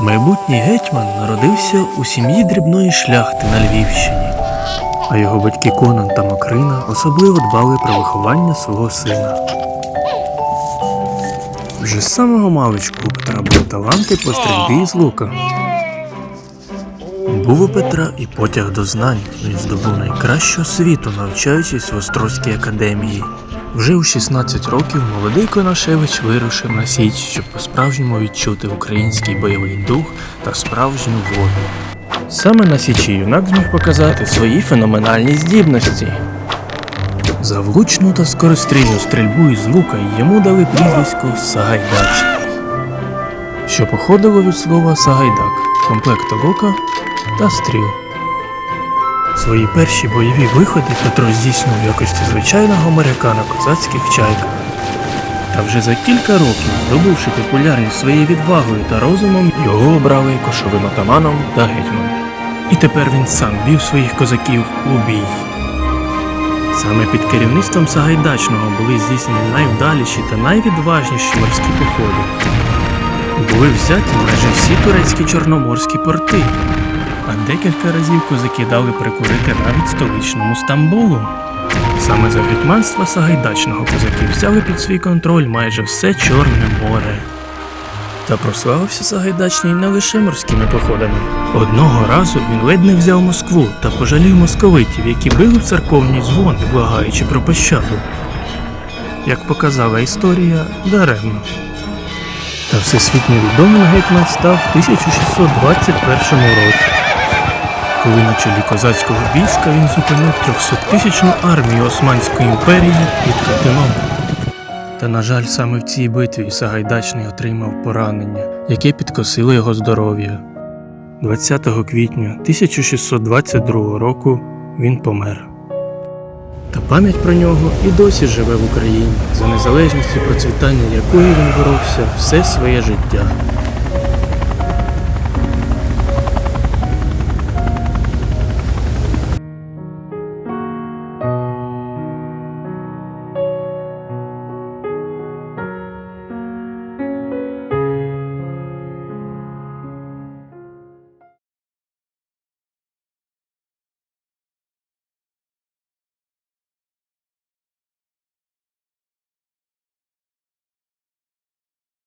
Майбутній гетьман народився у сім'ї дрібної шляхти на Львівщині, а його батьки Конан та Макрина особливо дбали про виховання свого сина. Вже з самого маличку у Петра були таланти по стрільбі з лука. Був у Петра і потяг до знань. Він здобув найкращу освіту, навчаючись в Острозькій академії. Вже у 16 років молодий Конашевич вирушив на січ, щоб по-справжньому відчути український бойовий дух та справжню волю. Саме на січі юнак зміг показати свої феноменальні здібності. За влучну та скорострільну стрільбу із лука йому дали прізвисько Сагайдачний, що походило від слова Сагайдак, комплект лука та стріл. Свої перші бойові виходи Петро здійснив в якості звичайного моряка на козацьких чайках. Та вже за кілька років, здобувши популярність своєю відвагою та розумом, його обрали кошовим атаманом та гетьманом. І тепер він сам вів своїх козаків у бій. Саме під керівництвом Сагайдачного були здійснені найвдаліші та найвідважніші морські походи. Були взяті майже всі турецькі чорноморські порти, а декілька разів козаки дали прикурити навіть столичному Стамбулу. Саме за гетьманства Сагайдачного козаки взяли під свій контроль майже все Чорне море. Та прославився Сагайдачний не лише морськими походами. Одного разу він ледь не взяв Москву та пожалів московитів, які били в церковні дзвони, благаючи про пощаду. Як показала історія, даремно. Та всесвітньо відомим гетьман став в 1621 році, коли на чолі козацького війська він зупинив 300-тисячну армію Османської імперії під Хатином. Та, на жаль, саме в цій битві Сагайдачний отримав поранення, яке підкосило його здоров'я. 20 квітня 1622 року він помер. Та пам'ять про нього і досі живе в Україні, за незалежність і процвітання якої він боровся все своє життя.